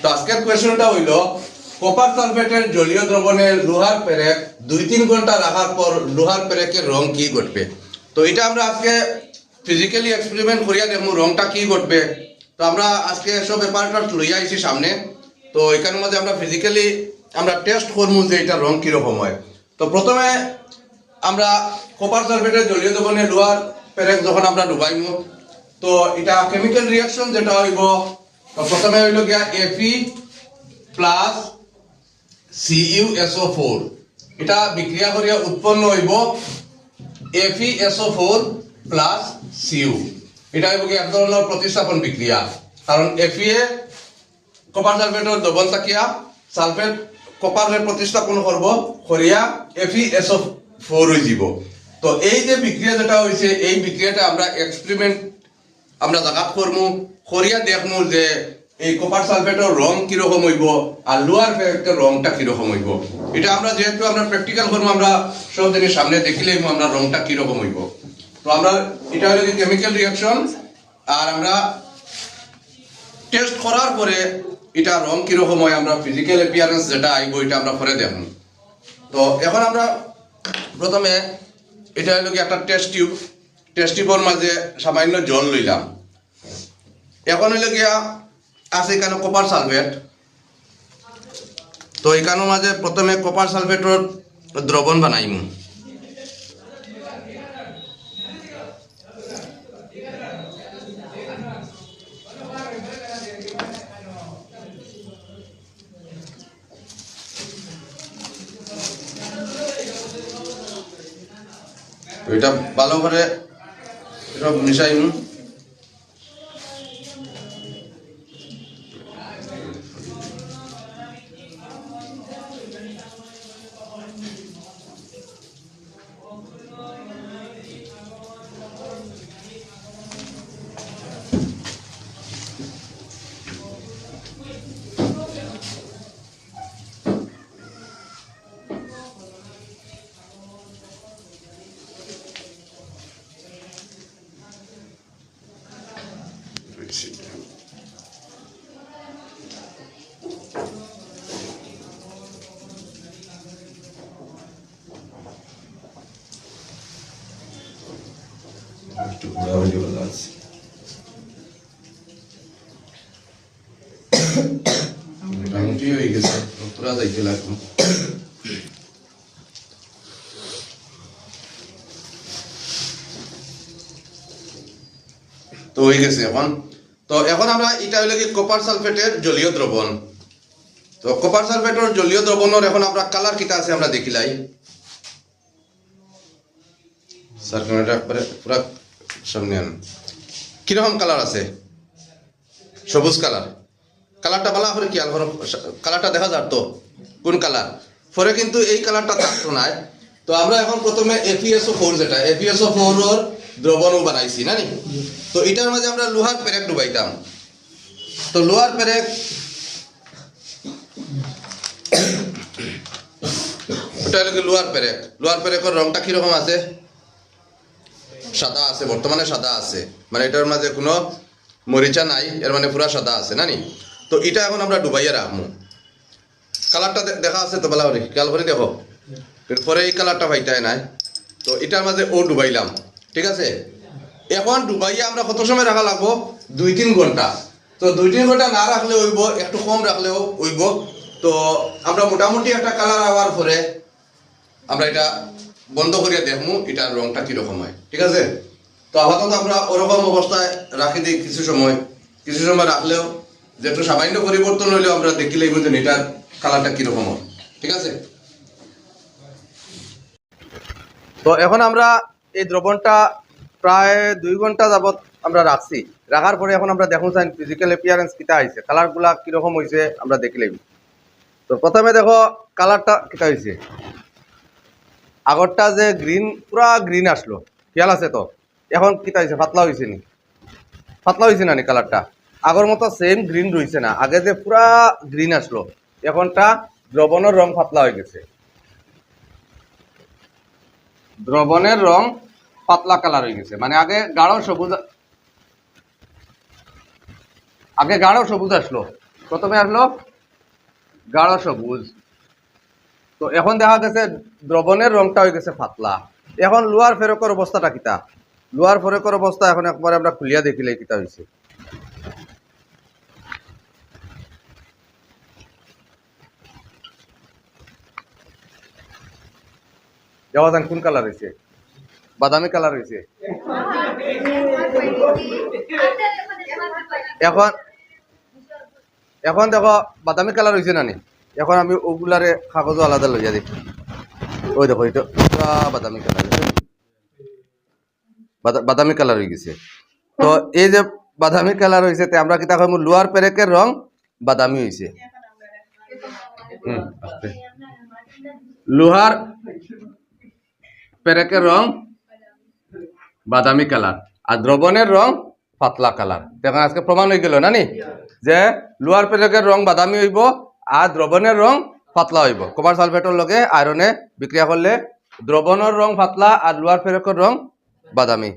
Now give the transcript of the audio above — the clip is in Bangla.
তো আজকের কোয়েশনটা হইল, কপার সালফেটের জলীয় দ্রবণে লোহার পেরেক দুই তিন ঘণ্টা রাখার পর লোহার পেরেকের রং কি ঘটবে? তো এটা আমরা আজকে ফিজিক্যালি এক্সপেরিমেন্ট করিয়া দেখব, রংটা কি ঘটবে। তো আমরা আজকে সব পেপারটা লইয়া আইছি সামনে। তো এখানের মধ্যে আমরা ফিজিক্যালি আমরা টেস্ট করব যে এটা রং কীরকম হয়। তো প্রথমে আমরা কপার সালফেটের জলীয় দ্রবণে লোহার পেরেক যখন আমরা ডুবাইমু তো এটা কেমিক্যাল রিয়াকশন যেটা হইব প্রথমে হইল গিয়া এফি প্লাস সিইউএসও ফোর এটা বিক্রিয়া করিয়া উৎপন্ন হইব এফিএসও ফোর প্লাস সিইউ এটা হইব কি এক ধরনের প্রতিস্থাপন বিক্রিয়া। কারণ এফিএ কপার সালফেটের দ্রবণ থাকিয়া সালফেট কপারের প্রতিস্থাপন করব, করিয়া এফিএসও ফোর হয়ে যাব। তো এই যে বিক্রিয়া যেটা হয়েছে এই বিক্রিয়াটা আমরা এক্সপেরিমেন্ট আমরা জাগাত করমু, করিয়া দেখমু যে এই কপার সালফেটের রং কীরকম হইব আর লোয়ার ফেক্টের রংটা কীরকম হইব। এটা আমরা যেহেতু আমরা প্র্যাকটিক্যাল করব আমরা সব জিনিস সামনে দেখিলেই আমরা রংটা কীরকম হইব। তো আমরা, এটা হলো কেমিক্যাল রিয়াকশন আর আমরা টেস্ট করার পরে এটা রং কীরকম হয়, আমরা ফিজিক্যাল অ্যাপিয়ারেন্স যেটা আইব এটা আমরা পরে দেখুন তো এখন আমরা প্রথমে, এটা হলো একটা টেস্ট টিউব টেস্ট টিউবের মাঝে সামান্য জল লইলাম। এখন হইলে গিয়া আছে এখানে কপার সালফেট। তো এখানের মাঝে প্রথমে কপার সালফেটের দ্রবণ বানাইমু। এটা ভালো করে Jogo no Jair Ram ji Balraj ঘামটি হয়ে গেছে তোরা যাইতে লাগলো তো হয়ে গেছে এখন তো এখন আমরা এটা হইলো কি কপার সালফেটের জলীয় দ্রবণ তো কপার সালফেটের জলীয় দ্রবণের এখন আমরা কালার কিটা আছে আমরা দেখিলাই স্যার একবারে পুরা সামনে আন কীরকম কালার আছে? সবুজ কালার কালারটা ভালো করে কি করো। কালারটা দেখা যার তো, কোন কালার পরে কিন্তু এই কালারটা থাকতো না। তো আমরা এখন প্রথমে এপিএসও ফোর যেটা এপিএসও ফোর ওর দ্রবণও বানাইছি, না নি? তো এটার মাঝে আমরা লোহার পেরেক ডুবাইতাম। তো লোহার পেরেক ওটা হলো লোহার পেরেক? লোহার পেরেকের রংটা কীরকম আছে? সাদা আছে, বর্তমানে সাদা আছে। মানে এটার মাঝে কোনো মরিচা নাই, এর মানে পুরা সাদা আছে নানি তো এটা এখন আমরা ডুবাইয়া রাখব। কালারটা দেখা আছে তো বলা খেয়াল করে দেখো। পরে এই কালারটা ভাইটাই নাই। তো এটার মাঝে ও ডুবাইলাম, ঠিক আছে? এখন ডুবাইয়া আমরা কত সময় রাখা লাগবো? দুই তিন ঘণ্টা। তো দুই তিন ঘণ্টা না রাখলে হইব, একটু কম রাখলেও হইব। তো আমরা মোটামুটি একটা কালার আওয়ার পরে আমরা এটা বন্ধ করিয়া দেখমু, এটার রংটা কীরকম হয়। ঠিক আছে? তো আপাতত আমরা ওরকম অবস্থায় রাখি দিই কিছু সময়। কিছু সময় রাখলেও যেহেতু সামান্য পরিবর্তন হইলেও আমরা দেখিলেই বুঝলেন এটার কালারটা কীরকম হয়। ঠিক আছে? তো এখন আমরা এই দ্রবণটা প্রায় দুই ঘণ্টা যাবত আমরা রাখছি। রাখার পরে এখন আমরা দেখুন চাই ফিজিক্যাল এপিয়ারেন্স কিটা হয়েছে কালারগুলা কীরকম হয়েছে আমরা দেখি দেখিলেই তো প্রথমে দেখো কালারটা কিটা হয়েছে আগরটা যে গ্রিন পুরা গ্রিন আসলো। খেয়াল আছে তো? এখন কিতা হয়েছে পাতলা হয়েছে নি? পাতলা হয়েছে না নি কালারটা আগর মতো সেম গ্রিন রয়েছে না। আগে যে পুরা গ্রিন আসলো, এখনটা দ্রবণের রং পাতলা হয়ে গেছে। দ্রবণের রং পাতলা কালার হয়ে গেছে। মানে আগে গাঢ় সবুজ আগে গাঢ় সবুজ আসলো। প্রথমে আসলো গাঢ় সবুজ। তো এখন দেখা গেছে দ্রবণের রংটা হয়ে গেছে ফাতলা এখন লোয়ার ফেরকর অবস্থাটা কিতা? লোয়ার ফেরকর অবস্থা এখন একবার আমরা খুলিয়া দেখিলে কিতা হয়েছে জওয়াজান কোন কালার হয়েছে বাদামি কালার হয়েছে এখন এখন দেখো, বাদামি কালার হয়েছে নানি এখন আমি ওগুলারে কাগজ আলাদা লইয়া দেখি ওই দেখো, এটা বাদামি কালার। বাদামি কালার হয়ে গেছে। তো এই যে বাদামি কালার হয়েছে তে আমরা কিতা কইমু লোয়ার পেরেকের রং বাদামি হয়েছে। লোহার পেরেকের রং বাদামি কালার, আর দ্রবণের রং পাতলা কালার। দেখেন আজকে প্রমাণ হয়ে গেল নানি যে লোহার পেরেকের রং বাদামি হইব আর দ্রবণের রং পাতলা হইব। কপার সালফেটর লগে আয়রনে বিক্রিয়া করলে দ্রবণের রং পাতলা আর লোয়ার ফেরকের রং বাদামি।